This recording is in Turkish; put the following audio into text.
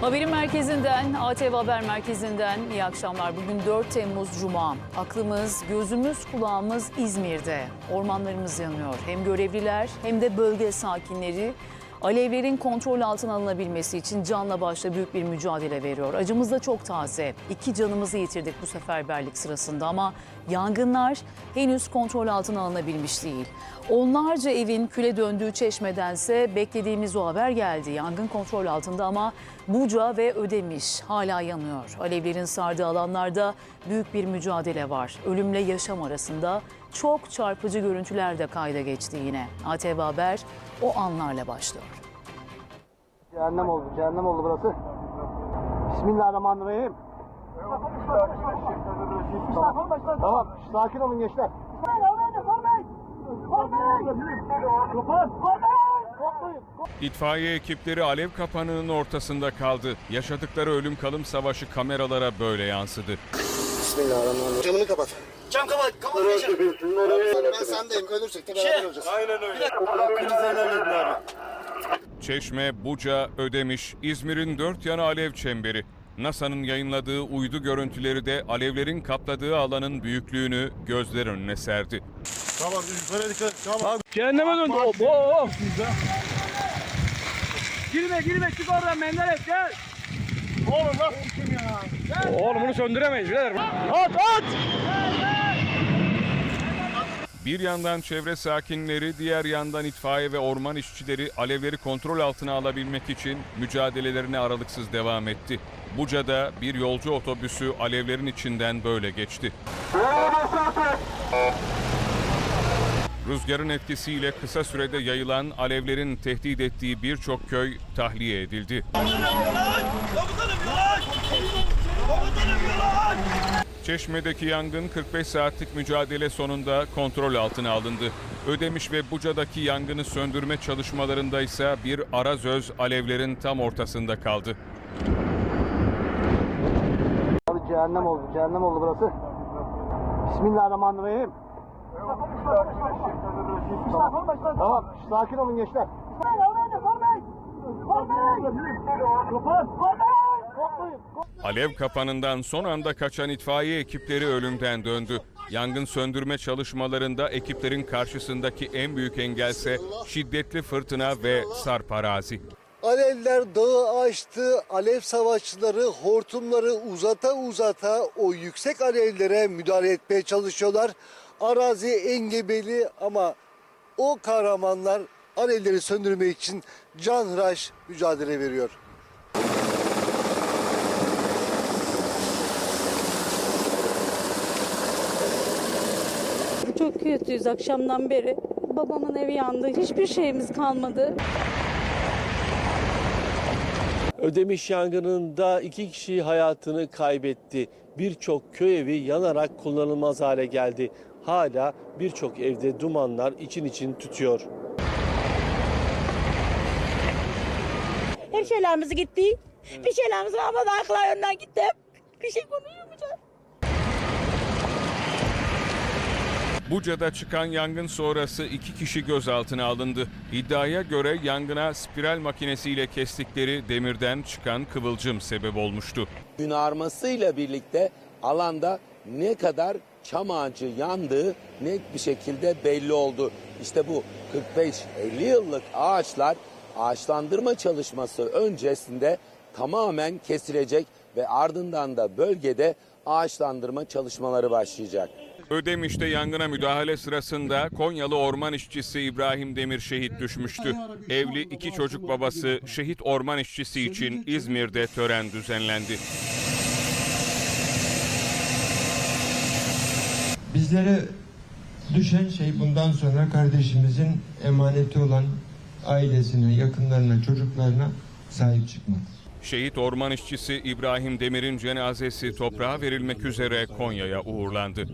Haberin merkezinden, ATV Haber Merkezi'nden iyi akşamlar. Bugün 4 Temmuz Cuma. Aklımız, gözümüz, kulağımız İzmir'de. Ormanlarımız yanıyor. Hem görevliler hem de bölge sakinleri alevlerin kontrol altına alınabilmesi için canla başla büyük bir mücadele veriyor. Acımız da çok taze. İki canımızı yitirdik bu seferberlik sırasında ama yangınlar henüz kontrol altına alınabilmiş değil. Onlarca evin küle döndüğü çeşmedense beklediğimiz o haber geldi. Yangın kontrol altında ama Buca ve Ödemiş hala yanıyor. Alevlerin sardığı alanlarda büyük bir mücadele var. Ölümle yaşam arasında çok çarpıcı görüntüler de kayda geçti yine. ATV Haber o anlarla başlıyor. Cehennem oldu, cehennem oldu burası. Bismillahirrahmanirrahim. Tamam, tamam. sakin olun gençler. İtfaiye ekipleri alev kapanının ortasında kaldı. Yaşadıkları ölüm kalım savaşı kameralara böyle yansıdı. Bismillahirrahmanirrahim. Camını kapat. Cam kapat, kapatmayacağım. Ben sendeyim. Ölürsek de beraber öleceğiz. Çeşme, Buca, Ödemiş, İzmir'in dört yanı alev çemberi. NASA'nın yayınladığı uydu görüntüleri de alevlerin kapladığı alanın büyüklüğünü gözler önüne serdi. Tamam, yukarı dikkat. Tamam. Cehenneme döndü. Hop hop. Girme girme çık oradan Menderes gel. Oğlum nasıl kim ya? Oğlum bunu söndüremeyiz birader. At at. Bir yandan çevre sakinleri, diğer yandan itfaiye ve orman işçileri alevleri kontrol altına alabilmek için mücadelelerine aralıksız devam etti. Buca'da bir yolcu otobüsü alevlerin içinden böyle geçti. Rüzgarın etkisiyle kısa sürede yayılan alevlerin tehdit ettiği birçok köy tahliye edildi. Çeşme'deki yangın 45 saatlik mücadele sonunda kontrol altına alındı. Ödemiş ve Buca'daki yangını söndürme çalışmalarında ise bir arazöz alevlerin tam ortasında kaldı. Abi cehennem oldu, cehennem oldu burası. Bismillahirrahmanirrahim. Tamam, sakin olun gençler. Alev kapanından son anda kaçan itfaiye ekipleri ölümden döndü. Yangın söndürme çalışmalarında ekiplerin karşısındaki en büyük engelse şiddetli fırtına ve sarp arazi. Alevler dağı aştı, alev savaşçıları hortumları uzata uzata o yüksek alevlere müdahale etmeye çalışıyorlar. Arazi engebeli ama o kahramanlar alevleri söndürmek için canhıraş mücadele veriyor. Çok kötüyüz akşamdan beri. Babamın evi yandı. Hiçbir şeyimiz kalmadı. Ödemiş yangınında iki kişi hayatını kaybetti. Birçok köy evi yanarak kullanılmaz hale geldi. Hala birçok evde dumanlar için için tütüyor. Her şeylerimiz gitti. Bir şeylerimiz ama akla önden gitti. Bir şey konuşamayacağım. Buca'da çıkan yangın sonrası iki kişi gözaltına alındı. İddiaya göre yangına spiral makinesiyle kestikleri demirden çıkan kıvılcım sebep olmuştu. gün armasıyla birlikte alanda ne kadar çam ağacı yandığı net bir şekilde belli oldu. İşte bu 45-50 yıllık ağaçlar ağaçlandırma çalışması öncesinde tamamen kesilecek ve ardından da bölgede ağaçlandırma çalışmaları başlayacak. Ödemiş'te yangına müdahale sırasında Konyalı orman işçisi İbrahim Demir şehit düşmüştü. Evli iki çocuk babası şehit orman işçisi için İzmir'de tören düzenlendi. Bizlere düşen şey bundan sonra kardeşimizin emaneti olan ailesine, yakınlarına, çocuklarına sahip çıkmak. Şehit orman işçisi İbrahim Demir'in cenazesi toprağa verilmek üzere Konya'ya uğurlandı.